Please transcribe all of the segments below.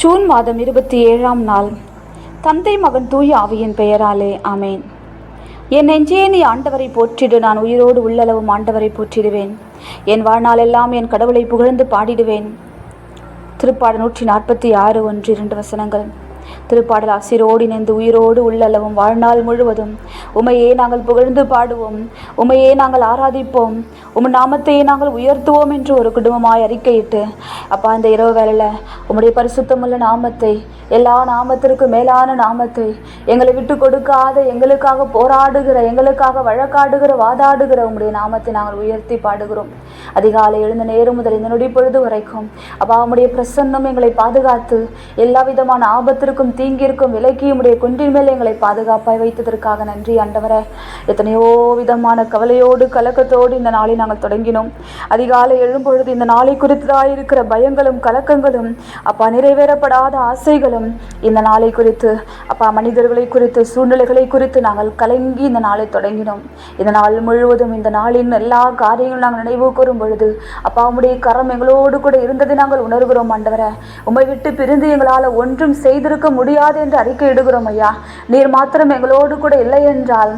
June மாதம் இருபத்தி ஏழாம் நாள். தந்தை மகன் தூய ஆவியின் பெயராலே ஆமேன். என் நெஞ்சே நீ ஆண்டவரை போற்றிடு நான் உயிரோடு உள்ளளவும் ஆண்டவரை போற்றிடுவேன். என் வாழ்நாளெல்லாம் என் கடவுளை புகழ்ந்து பாடிடுவேன். திருப்பாடு நூற்றி நாற்பத்தி ஆறு ஒன்று இரண்டு வசனங்கள். திருப்பாடல் ஆசிரோடு இணைந்து உயிரோடு உள்ளளவும் வாழ்நாள் முழுவதும். உமையே நாங்கள் புகழ்ந்து பாடுவோம். உமையே நாங்கள் ஆராதிப்போம். உம் நாமத்தையே நாங்கள் உயர்த்துவோம் என்று ஒரு குடும்பமாய் அறிக்கையிட்டு அப்பா இந்த இரவு வேலையில் உம்முடைய பரிசுத்தமுள்ள நாமத்தை எல்லா நாமத்திற்கும் மேலான நாமத்தை எங்களை விட்டு கொடுக்காத எங்களுக்காக போராடுகிற எங்களுக்காக வழக்காடுகிற வாதாடுகிற உம்முடைய நாமத்தை நாங்கள் உயர்த்தி பாடுகிறோம். அதிகாலை எழுந்த நேரம் முதல் இந்த நொடி பொழுது வரைக்கும் அப்பா உம்முடைய பிரசன்னம் எங்களை பாதுகாத்து எல்லா விதமான ஆபத்திற்கு ஆபத்திற்கும் தீங்கிற்கும் விலக்கி உம்முடைய குன்றின் மேல் எங்களை பாதுகாப்பாய் வைத்ததற்காக நன்றி ஆண்டவரே. எத்தனையோ விதமான கவலையோடு கலக்கத்தோடு இந்த நாளை நாங்கள் தொடங்கினோம். அதிகாலை எழும்பொழுது இந்த நாளை குறித்ததாயிருக்கிற பயங்களும் கலக்கங்களும் அப்பா நிறைவேறப்படாத ஆசைகளும் இந்த நாளை குறித்து அப்பா மனிதர்களை குறித்து சூழ்நிலைகளை குறித்து நாங்கள் கலங்கி இந்த நாளை தொடங்கினோம். இந்த நாள் முழுவதும் இந்த நாளின் எல்லா காரியங்களும் நாங்கள் நினைவு கூறும் பொழுது அப்பா உம்முடைய கரம் எங்களோடு கூட இருந்ததை நாங்கள் உணர்கிறோம் ஆண்டவரை. உமை விட்டு பிரிந்து எங்களால் ஒன்றும் செய்திருக்க முடியாது என்று அறிக்கை இடுகிறோம் ஐயா. நீர் மாத்திரம் எங்களோடு கூட இல்லை என்றால்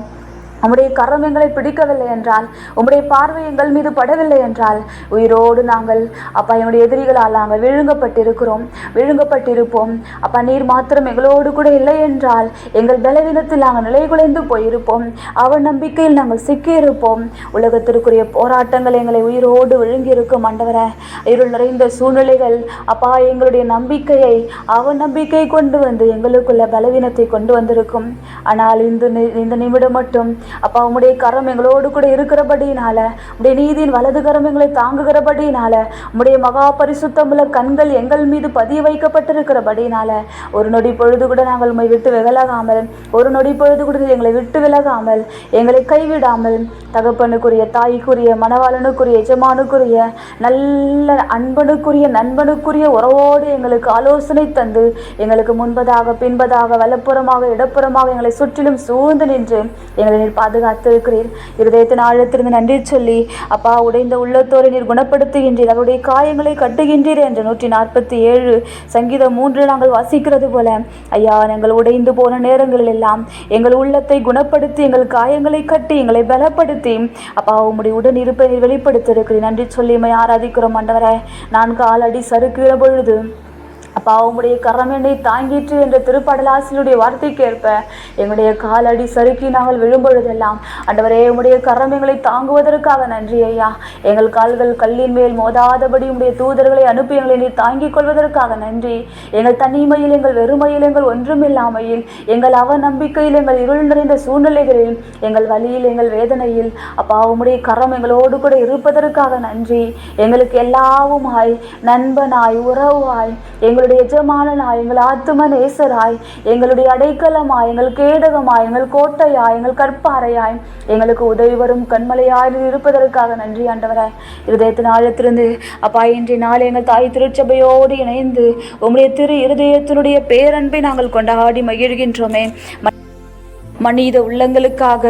உம்முடைய கரம் எங்களை பிடிக்கவில்லை என்றால் உம்முடைய பார்வை எங்கள் மீது படவில்லை என்றால் உயிரோடு நாங்கள் அப்பா எங்களுடைய எதிரிகளால் நாங்கள் விழுங்கப்பட்டிருக்கிறோம் விழுங்கப்பட்டிருப்போம். அப்பா நீர் மாத்திரம் எங்களோடு கூட இல்லை என்றால் எங்கள் பலவீனத்தில் நாங்கள் நிலைகுலைந்து போயிருப்போம். அவன் நம்பிக்கையில் நாங்கள் சிக்கியிருப்போம். உலகத்திற்குரிய போராட்டங்கள் எங்களை உயிரோடு விழுங்கியிருக்கும் ஆண்டவரே இருள் நிறைந்த சூழ்நிலைகள் அப்பா எங்களுடைய நம்பிக்கையை அவன் நம்பிக்கை கொண்டு வந்து எங்களுக்குள்ள பலவீனத்தை கொண்டு வந்திருக்கும். ஆனால் இந்த நி- இந்த நிமிடம் மட்டும் அப்பா உம்முடைய கரம் எங்களோடு கூட இருக்கிறபடியினால உடைய நீதியின் வலது கரம் எங்களை தாங்குகிறபடியினால உம்முடைய மகா பரிசுத்தமுள்ள கண்கள் எங்கள் மீது பதிய வைக்கப்பட்டிருக்கிறபடியினால ஒரு நொடி பொழுது கூட நாங்கள் உண்மை விட்டு விலகாமல் ஒரு நொடி பொழுது கூட எங்களை விட்டு விலகாமல் எங்களை கைவிடாமல் தகப்பனுக்குரிய தாய்க்குரிய மணவாளனுக்குரிய எஜமானுக்குரிய நல்ல அன்பனுக்குரிய நண்பனுக்குரிய உறவோடு எங்களுக்கு ஆலோசனை தந்து எங்களுக்கு முன்பதாக பின்பதாக வலப்புறமாக இடப்புறமாக எங்களை சுற்றிலும் சூழ்ந்து நின்று எங்களை நீர் பாதுகாத்திருக்கிறீர். இருதயத்தின் ஆழத்திலிருந்து நன்றி சொல்லி அப்பா உடைந்த உள்ளத்தோரை நீர் குணப்படுத்துகின்றீர். அவருடைய காயங்களை கட்டுகின்றீர் என்ற நூற்றி நாற்பத்தி ஏழு சங்கீதம் மூன்று நாங்கள் வாசிக்கிறது போல ஐயா நாங்கள் உடைந்து போன நேரங்களில் எல்லாம் எங்கள் உள்ளத்தை குணப்படுத்தி எங்கள் காயங்களை கட்டி எங்களை பலப்படுத்தி அப்பா உம்முடைய உடன் இருப்பை நீர் வெளிப்படுத்தியிருக்கிறீர். நன்றி சொல்லி ஆராதிக்கிறோம் ஆண்டவரே. நான் ஆளடி சறுக்குகிற பொழுது அப்பா உங்களுடைய கரம் என்னை தாங்கிற்று என்ற திருப்பாடலாசிரியருடைய வார்த்தைக்கு ஏற்ப எங்களுடைய காலடி சறுக்கி நாங்கள் விழும்பொழுதெல்லாம் அண்டவரே உங்களுடைய கரம் எங்களை தாங்குவதற்காக நன்றி ஐயா. எங்கள் கால்கள் கல்லின் மேல் மோதாதபடி உம்முடைய தூதர்களை அனுப்பி எங்களை நீர் தாங்கிக் கொள்வதற்காக நன்றி. எங்கள் தனிமையில் எங்கள் வெறுமையில் எங்கள் ஒன்றுமில்லாமையில் எங்கள் அவநம்பிக்கையில் எங்கள் இருள் நிறைந்த சூழ்நிலைகளில் எங்கள் வழியில் எங்கள் வேதனையில் அப்பா உம்முடைய கரம் எங்களோடு கூட இருப்பதற்காக நன்றி. எங்களுக்கு எல்லாவுமாய் நண்பனாய் உறவாய் எங்களுடைய எஜமானனாய் எங்கள் ஆத்தும நேசராய் எங்களுடைய அடைக்கலமாய் எங்கள் கேடகமாய் எங்கள் கோட்டையாய் எங்கள் கற்பாறையாய் எங்களுக்கு உதவி வரும் கண்மலையாய் இருப்பதற்காக நன்றி ஆண்டவராய் இருதயத்தின் ஆழத்திலிருந்து அப்பா இன்றைய நாள் எங்கள் தாய் திருச்சபையோடு இணைந்து உங்களுடைய திரு இருதயத்தினுடைய பேரன்பை நாங்கள் கொண்டாடி மகிழ்கின்றோமே. மனித உள்ளங்களுக்காக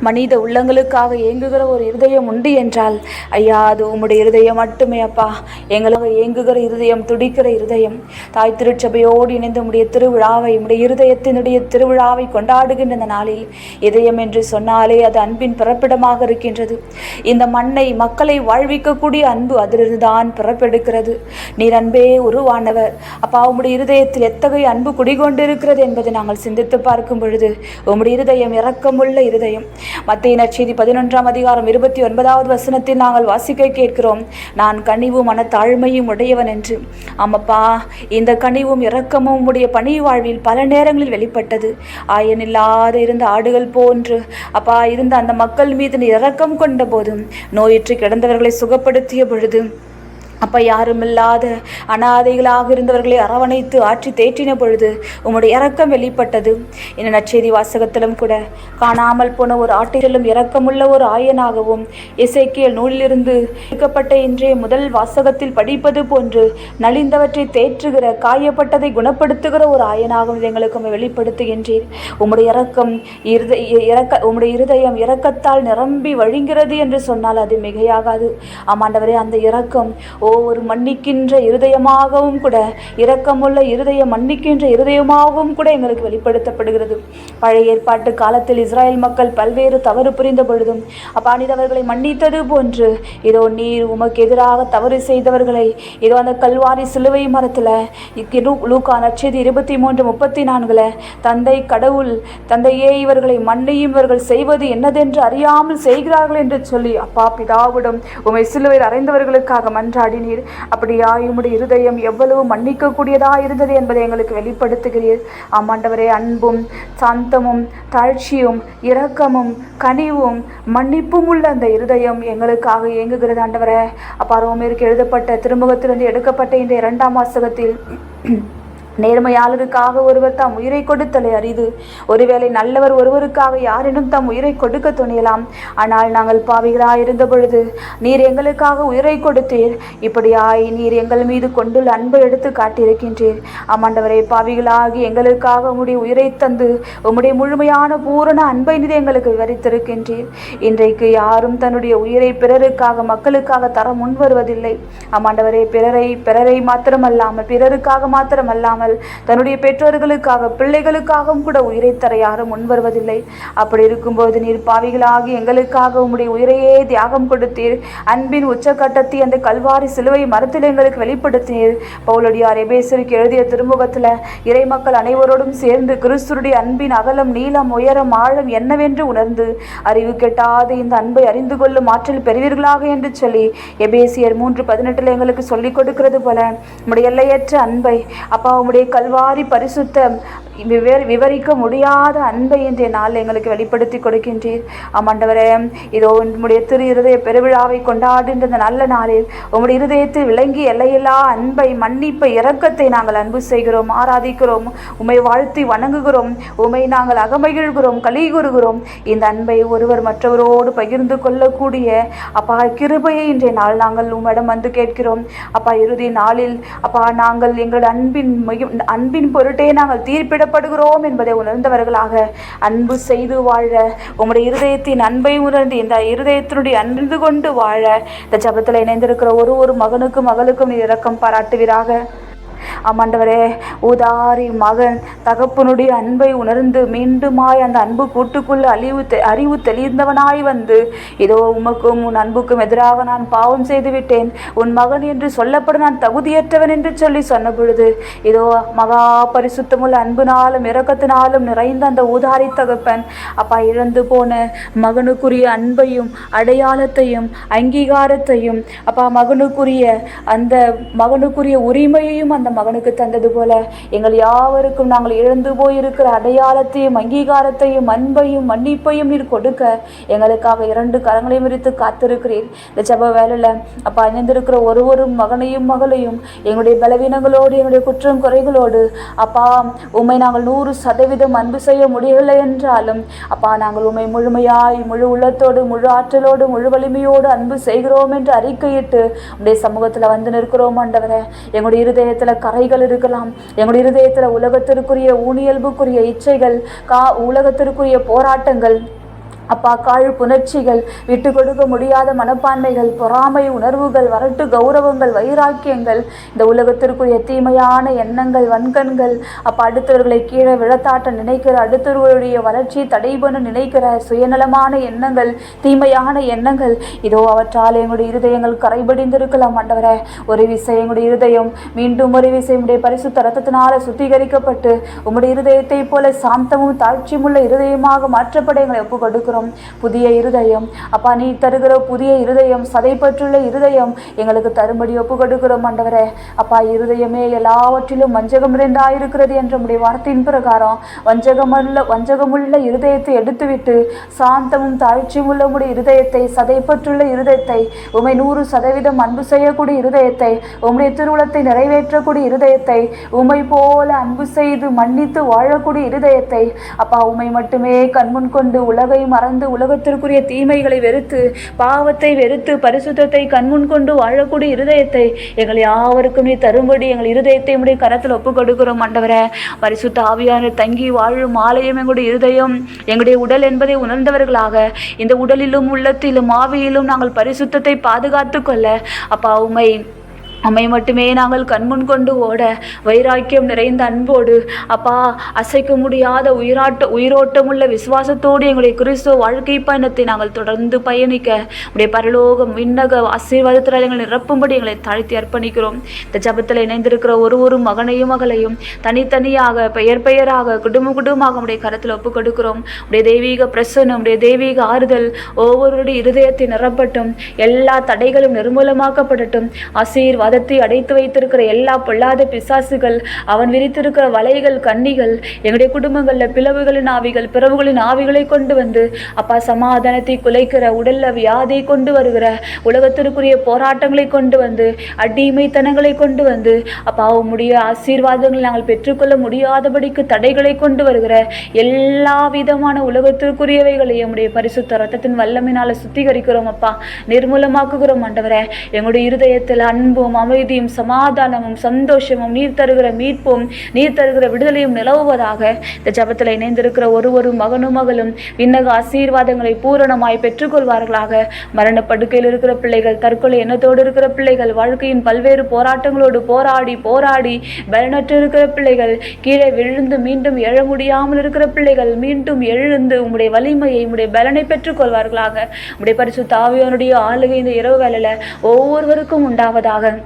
மனித உள்ளங்களுக்காக ஏங்குகிற ஒரு இருதயம் உண்டு என்றால் ஐயா அது உம்முடைய இருதயம் மட்டுமே அப்பா. எங்களுக்காக ஏங்குகிற இருதயம் துடிக்கிற இருதயம். தாய் திருச்சபையோடு இணைந்து உடைய திருவிழாவை உடைய இருதயத்தினுடைய திருவிழாவை கொண்டாடுகின்ற இந்த நாளில். இதயம் என்று சொன்னாலே அது அன்பின் பிறப்பிடமாக இருக்கின்றது. இந்த மண்ணை மக்களை வாழ்விக்கக்கூடிய அன்பு அதிலிருந்து தான் பிறப்பெடுக்கிறது. நீர் அன்பே உருவானவர். அப்பா உம்முடைய இருதயத்தில் எத்தகைய அன்பு குடிகொண்டிருக்கிறது என்பதை நாங்கள் சிந்தித்து பார்க்கும் பொழுது உம்முடைய இருதயம் இரக்கமுள்ள இருதயம். மத்திய செய்தி பதினொன்றாம் அதிகாரம் இருபத்தி ஒன்பதாவது வசனத்தில் நாங்கள் வாசிக்க கேட்கிறோம். நான் கனிவு மனத்தாழ்மையும் உடையவன் என்று. ஆமாப்பா இந்த கனிவும் இரக்கமும் உடைய பணி வாழ்வில் பல நேரங்களில் வெளிப்பட்டது. ஆயனில்லாத இருந்த ஆடுகள் போன்று. அப்பா இருந்த அந்த மக்கள் மீது இரக்கம் கொண்ட போதும் நோயிற்று கிடந்தவர்களை சுகப்படுத்திய பொழுது அப்போ யாருமில்லாத அனாதைகளாக இருந்தவர்களை அரவணைத்து ஆற்றி தேற்றின பொழுது உம்முடைய இறக்கம் வெளிப்பட்டது. இந்த நச்செய்தி வாசகத்திலும் கூட காணாமல் போன ஒரு ஆட்டிலும் இறக்கமுள்ள ஒரு ஆயனாகவும் இசைக்கியல் நூலிலிருந்து எடுக்கப்பட்ட இன்றைய முதல் வாசகத்தில் படிப்பது போன்று நலிந்தவற்றை தேற்றுகிற காயப்பட்டதை குணப்படுத்துகிற ஒரு ஆயனாகவும் எங்களுக்கு வெளிப்படுத்துகின்றீர். உம்முடைய இறக்கம் இருத இறக்க உம்முடைய இருதயம் இறக்கத்தால் நிரம்பி வழிகிறது என்று சொன்னால் அது மிகையாகாது. ஆமாண்டவரே அந்த இறக்கம் ஓ ஒரு மன்னிக்கின்ற இருதயமாகவும் கூட இரக்கமுள்ள இருதயம் மன்னிக்கின்ற இருதயமாகவும் கூட எங்களுக்கு வெளிப்படுத்தப்படுகிறது. பழைய ஏற்பாட்டு காலத்தில் இஸ்ராயேல் மக்கள் பல்வேறு தவறு புரிந்த பொழுதும் அப்பாணிதவர்களை மன்னித்தது போன்று இதோ நீர் உமக்கு எதிராக தவறு செய்தவர்களை இதோ அந்த கல்வாரி சிலுவை மரத்தில் லூக்கா நட்சதி இருபத்தி மூன்று முப்பத்தி நான்குல தந்தை கடவுள் தந்தையே இவர்களை மன்னியும் இவர்கள் செய்வது என்னதென்று அறியாமல் செய்கிறார்கள் என்று சொல்லி அப்பா பிதாவிடம் உமை சிலுவையில் அறைந்தவர்களுக்காக மன்றாடி மன்றாடினீர் அப்படியா உம்முடைய இருதயம் எவ்வளவு மன்னிக்கக்கூடியதா இருந்தது என்பதை எங்களுக்கு வெளிப்படுத்துகிறீர். ஆமாண்டவரே அன்பும் சாந்தமும் தாழ்ச்சியும் இரக்கமும் கனிவும் மன்னிப்பும் உள்ள அந்த இருதயம் எங்களுக்காக இயங்குகிறது ஆண்டவரே. அப்பா ரோமேருக்கு எழுதப்பட்ட திருமுகத்திலிருந்து எடுக்கப்பட்ட இந்த இரண்டாம் வாசகத்தில் நேர்மையாளருக்காக ஒருவர் தாம் உயிரை கொடுத்தலை அரிது ஒருவேளை நல்லவர் ஒருவருக்காக யாரினும் தம் உயிரை கொடுக்க துணியலாம். ஆனால் நாங்கள் பாவிகளாய் இருந்த பொழுது நீர் எங்களுக்காக உயிரை கொடுத்தீர். இப்படியாய் நீர் எங்கள் மீது கொண்டுள்ள அன்பை எடுத்து காட்டியிருக்கின்றீர். ஆமாண்டவரை பாவிகளாகி எங்களுக்காக உம்முடைய உயிரை தந்து உம்முடைய முழுமையான பூரண அன்பை நீர் எங்களுக்கு விவரித்திருக்கின்றீர். இன்றைக்கு யாரும் தன்னுடைய உயிரை பிறருக்காக மக்களுக்காக தர முன்வருவதில்லை. ஆமாண்டவரே பிறரை பிறரை மாத்திரமல்லாமல் பிறருக்காக மாத்திரமல்லாமல் தன்னுடைய பெற்றோர்களுக்காக பிள்ளைகளுக்காகவும் கூட உயிரை தர யாரும் முன் வருவதில்லை. அப்படி இருக்கும்போது நீர் பாவிகளாகி எங்களுக்காக உம்முடைய உயிரையே தியாகம் கொடுத்தீர். அன்பின் உச்சக்கட்டத்தை அந்த கல்வாரி சிலுவை மரத்தில் எங்களுக்கு வெளிப்படுத்தினீர். பவுலடியார் எபேசருக்கு எழுதிய திருமுகத்தில் இறை மக்கள் அனைவரோடும் சேர்ந்து கிறிஸ்துடைய அன்பின் அகலம் நீளம் உயரம் ஆழம் என்னவென்று உணர்ந்து அறிவு கெட்டாத இந்த அன்பை அறிந்து கொள்ளும் ஆற்றல் பெறுவீர்களாக என்று சொல்லி எபேசியர் மூன்று பதினெட்டில் எங்களுக்கு சொல்லிக் கொடுக்கிறது போல உம்முடைய எல்லையற்ற அன்பை அப்பா உம்முடைய கல்வாரி பரிசுத்த விவரி விவரிக்க முடியாத அன்பை இன்றைய நாள் எங்களுக்கு வெளிப்படுத்தி கொடுக்கின்றீர். ஆமாண்டவரே இதோ உங்களுடைய திரு இருதய பெருவிழாவை கொண்டாடுகின்ற இந்த நல்ல நாளில் உம்முடைய இருதயத்தில் விளங்கி எல்லையில்லா அன்பை மன்னிப்பை இரக்கத்தை நாங்கள் அன்பு செய்கிறோம் ஆராதிக்கிறோம் உமை வாழ்த்தி வணங்குகிறோம் உமை நாங்கள் அகமகிழ்கிறோம் களி கூறுகிறோம். இந்த அன்பை ஒருவர் மற்றவரோடு பகிர்ந்து கொள்ளக்கூடிய அப்பா கிருபையை இன்றைய நாள் நாங்கள் உம்மிடம் வந்து கேட்கிறோம். அப்பா இறுதி நாளில் அப்பா நாங்கள் எங்கள் அன்பின் அன்பின் பொருட்டே நாங்கள் தீர்ப்பிடப்படுகிறோம் என்பதை உணர்ந்தவர்களாக அன்பு செய்து வாழ உங்களுடைய இருதயத்தின் அன்பை உணர்ந்து இந்த இருதயத்தினுடைய அன்பு கொண்டு வாழ இந்த ஜபத்தில் இணைந்திருக்கிற ஒரு ஒரு மகனுக்கும் மகளுக்கும் நீர் இரக்கம் பாராட்டுவீராக. ஆமாண்டவரே ஊதாரி மகன் தகப்பனுடைய அன்பை உணர்ந்து மீண்டுமாய் அந்த அன்பு கூட்டுக்குள்ள அழிவு தெ- அறிவு தெளிந்தவனாய் வந்து இதோ உமக்கும் உன் அன்புக்கும் எதிராக நான் பாவம் செய்து விட்டேன் உன் மகன் என்று சொல்லப்பட நான் தகுதியற்றவன் என்று சொல்லி சொன்ன பொழுது இதோ மகா பரிசுத்தமுள்ள அன்பினாலும் இரக்கத்தினாலும் நிறைந்த அந்த ஊதாரி தகப்பன் அப்பா இழந்து போன மகனுக்குரிய அன்பையும் அடையாளத்தையும் அங்கீகாரத்தையும் அப்பா மகனுக்குரிய அந்த மகனுக்குரிய உரிமையையும் அந்த மகனுக்கு தந்தது போல எங்கள் யாவருக்கும் நாங்கள் இழந்து போயிருக்கிற அடையாளத்தையும் அங்கீகாரத்தையும் அன்பையும் மன்னிப்பையும் நீர் கொடுக்க எங்களுக்காக இரண்டு கரங்களையும் விரித்து காத்திருக்கிறீர். இந்த ஜப வேலையில் அப்பா அணிந்திருக்கிற ஒரு ஒரு மகனையும் மகளையும் எங்களுடைய பலவீனங்களோடு எங்களுடைய குற்றம் குறைகளோடு அப்பா உண்மை நாங்கள் நூறு சதவீதம் அன்பு செய்ய முடியவில்லை என்றாலும் அப்பா நாங்கள் உண்மை முழுமையாய் முழு உள்ளத்தோடு முழு ஆற்றலோடு முழு வலிமையோடு அன்பு செய்கிறோம் என்று அறிக்கையிட்டு உடைய சமூகத்தில் வந்து நிற்கிறோம் ஆண்டவரே. எங்களுடைய இருதயத்தில் கரைகள் இருக்கலாம். எங்களுடைய இருதயத்தில் உலகத்திற்குரிய ஊனியல்புக்குரிய இச்சைகள் கா உலகத்திற்குரிய போராட்டங்கள் அப்பா காழ் புணர்ச்சிகள் விட்டு கொடுக்க முடியாத மனப்பான்மைகள் பொறாமை உணர்வுகள் வரட்டு கௌரவங்கள் வைராக்கியங்கள் இந்த உலகத்திற்குரிய தீமையான எண்ணங்கள் வன்கண்கள். அப்பா அடுத்தவர்களை கீழே விழத்தாட்ட நினைக்கிற அடுத்தவர்களுடைய வளர்ச்சி தடைபண்ண நினைக்கிற சுயநலமான எண்ணங்கள் தீமையான எண்ணங்கள். இதோ அவற்றால் எங்களுடைய இருதயங்கள் கரைபடிந்திருக்கலாம் ஆண்டவரே. ஒரு விசை எங்களுடைய இருதயம் மீண்டும் ஒரு விசை உடைய பரிசுத்த ரத்தத்தினால சுத்திகரிக்கப்பட்டு உங்களுடைய இருதயத்தை போல சாந்தமும் தாழ்ச்சியுமுள்ள இருதயமாக மாற்றப்பட எங்களை ஒப்பு கொடுக்கிறோம் புதிய இருதயம். அப்பா நீ தருகிற புதிய இருதயம் சதைப்பற்றுள்ள இருதயம் எங்களுக்கு தரும்படி ஒப்பு கொடுக்கிறோம் ஆண்டவரே. அப்பா இருதயமே எல்லாவற்றிலும் வஞ்சகம் நிறைந்தாயிருக்கிறது என்ற உடைய வார்த்தையின் பிரகாரம் வஞ்சகமுள்ள வஞ்சகமுள்ள இருதயத்தை எடுத்துவிட்டு சாந்தமும் தாழ்ச்சியும் உள்ள உடைய இருதயத்தை சதைப்பற்றுள்ள இருதயத்தை உமை நூறு சதவீதம் அன்பு செய்யக்கூடிய இருதயத்தை உம்முடைய திருவுளத்தை நிறைவேற்றக்கூடிய இருதயத்தை உமை போல அன்பு செய்து மன்னித்து வாழக்கூடிய இருதயத்தை அப்பா உமை மட்டுமே கண்முன் கொண்டு உலகை மறந்து உலகத்திற்குரிய தீமைகளை வெறுத்து பாவத்தை வெறுத்து பரிசுத்தத்தை கண்முன் கொண்டு வாழக்கூடிய இருதயத்தை எங்கள் யாவருக்கும் நீ தரும்படி எங்கள் இருதயத்தை உடைய கரத்தில் ஒப்புக் கொடுக்கிறோம் ஆண்டவரே. பரிசுத்த ஆவியான தங்கி வாழும் ஆலயம் எங்களுடைய இருதயம் எங்களுடைய உடல் என்பதை உணர்ந்தவர்களாக இந்த உடலிலும் உள்ளத்திலும் ஆவியிலும் நாங்கள் பரிசுத்தத்தை பாதுகாத்து கொள்ள அப்பா உமை அம்மை மட்டுமே நாங்கள் கண்முன் கொண்டு ஓட வைராக்கியம் நிறைந்த அன்போடு அப்பா அசைக்க முடியாத உயிராட்ட உயிரோட்டமுள்ள விசுவாசத்தோடு எங்களுடைய கிறிஸ்துவ வாழ்க்கை பயணத்தை நாங்கள் தொடர்ந்து பயணிக்க உடைய பரலோகம் விண்ணக ஆசீர்வாதத்தில் எங்களை நிரப்பும்படி எங்களை தாழ்த்தி அர்ப்பணிக்கிறோம். இந்த ஜபத்தில் இணைந்திருக்கிற ஒரு ஒரு மகனையும் மகளையும் தனித்தனியாக பெயர் பெயராக குடும்ப குடும்பமாக உடைய கரத்தில் ஒப்புக் கொடுக்கிறோம் உடைய தெய்வீக பிரசன்னம் உடைய தெய்வீக ஆறுதல் ஒவ்வொருடைய இருதயத்தை நிரப்பட்டும். எல்லா தடைகளும் நிர்மூலமாக்கப்படட்டும். ஆசீர்வாதத்தை அடைத்து வைத்திருக்கிற எல்லா பொல்லாத பிசாசுகள் அவன் விரித்திருக்கிற வலைகள் கண்ணிகள் எங்களுடைய குடும்பங்களில் பிளவுகளின் ஆவிகள் பிறவுகளின் ஆவிகளை கொண்டு வந்து அப்பா சமாதானத்தை குலைக்கிற உடல்ல வியாதியை கொண்டு வருகிற உலகத்திற்குரிய போராட்டங்களை கொண்டு வந்து அடிமைத்தனங்களை கொண்டு வந்து அப்பா உம்முடைய ஆசீர்வாதங்களை நாங்கள் பெற்றுக்கொள்ள முடியாதபடிக்கு தடைகளை கொண்டு வருகிற எல்லா விதமான உலகத்திற்குரியவைகளையும் உம்முடைய பரிசுத்த ரத்தத்தின் வல்லமினால சுத்திகரிக்கிறோம் அப்பா. நிர்மூலமாக்குகிறோம் ஆண்டவரே. எங்களுடைய இருதயத்தில் அன்பும் அமைதியும் சமாதானமும் சந்தோஷமும் நீர் தருகிற மீட்பும் நீர் தருகிற விடுதலையும் நிலவுவதாக இந்த ஜபத்தில் இணைந்திருக்கிற ஒரு ஒரு மகனும் மகளும் விண்ணக ஆசீர்வாதங்களை பூரணமாய் பெற்றுக்கொள்வார்களாக. மரண படுக்கையில் இருக்கிற பிள்ளைகள் தற்கொலை எண்ணத்தோடு இருக்கிற பிள்ளைகள் வாழ்க்கையின் பல்வேறு போராட்டங்களோடு போராடி போராடி பலனற்று இருக்கிற பிள்ளைகள் கீழே விழுந்து மீண்டும் எழ முடியாமல் இருக்கிற பிள்ளைகள் மீண்டும் எழுந்து உங்களுடைய வலிமையை உங்களுடைய பலனை பெற்றுக்கொள்வார்களாக. உங்களுடைய பரிசு தாவியோனுடைய ஆளுகை இந்த இரவு வேலையில் ஒவ்வொருவருக்கும் உண்டாவதாக.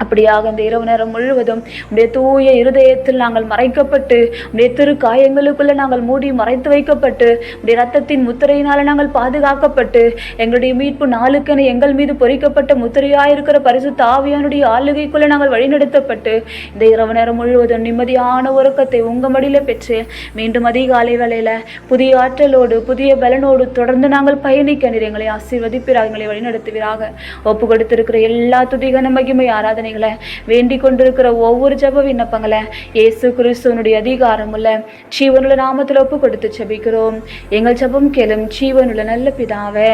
அப்படியாக இந்த இரவு நேரம் முழுவதும் உடைய தூய இருதயத்தில் நாங்கள் மறைக்கப்பட்டு உடைய திரு காயங்களுக்குள்ள நாங்கள் மூடி மறைத்து வைக்கப்பட்டு உடைய ரத்தத்தின் முத்திரையினால் நாங்கள் பாதுகாக்கப்பட்டு எங்களுடைய மீட்பு நாளுக்கென எங்கள் மீது பொறிக்கப்பட்ட முத்திரையாக இருக்கிற பரிசு தாவியானுடைய ஆளுகைக்குள்ள நாங்கள் வழிநடத்தப்பட்டு இந்த இரவு நேரம் முழுவதும் நிம்மதியான உறக்கத்தை உங்க மடியில் பெற்று மீண்டும் அதிகாலை வேளையில புதிய ஆற்றலோடு புதிய பலனோடு தொடர்ந்து நாங்கள் பயணிக்க எங்களை ஆசீர்வதிப்பிறாக எங்களை வழிநடத்துவீராக. ஒப்பு கொடுத்திருக்கிற எல்லா துதிகன மகிமை ஆராதனை ஆராதனைகளை வேண்டிக் கொண்டிருக்கிற ஒவ்வொரு ஜப விண்ணப்பங்களை இயேசு கிறிஸ்துவனுடைய அதிகாரமுள்ள ஜீவனுள்ள நாமத்தில் ஒப்பு கொடுத்து ஜபிக்கிறோம். எங்கள் ஜபம் கேளும் ஜீவனுள்ள நல்ல பிதாவே.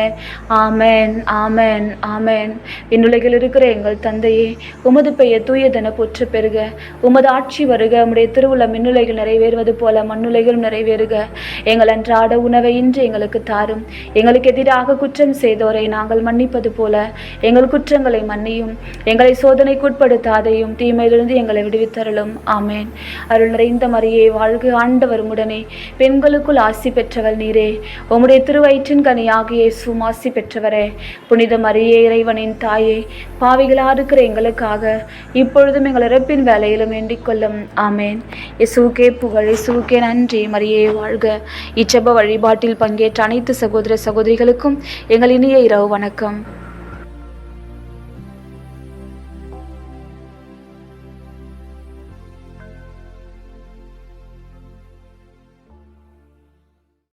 ஆமேன் ஆமேன் ஆமேன். இன்னுலகில் இருக்கிற எங்கள் தந்தையே உமது பெயர் தூயதென போற்று பெறுக. உமது ஆட்சி வருக உம்முடைய திருவுள்ள மின்னுலைகள் நிறைவேறுவது போல மண்ணுலைகளும் நிறைவேறுக. எங்கள் அன்றாட உணவை இன்று எங்களுக்கு தாரும். எங்களுக்கு எதிராக குற்றம் செய்தோரை நாங்கள் மன்னிப்பது போல எங்கள் குற்றங்களை மன்னியும். எங்களை உட்படுத்தாதையும் தீமையிலிருந்து எங்களை விடுவித்தருளும். ஆமேன். அருள் நிறைந்த மரியே வாழ்க ஆண்டவர் உடனே பெண்களுக்குள் ஆசி பெற்றவள் நீரே. உம்முடைய திருவயிற்றின் கனியாகிய இயேசுவும் ஆசி பெற்றவரே. புனித மரியே இறைவனின் தாயே பாவிகளா இருக்கிற எங்களுக்காக இப்பொழுதும் எங்கள் இறப்பின் வேலையிலும் வேண்டிக் கொள்ளும். ஆமேன். இயேசுக்கே புகழ் இயேசுக்கே நன்றி. மரியே வாழ்க. இச்செப வழிபாட்டில் பங்கேற்ற அனைத்து சகோதர சகோதரிகளுக்கும் எங்கள் இனிய இரவு வணக்கம்.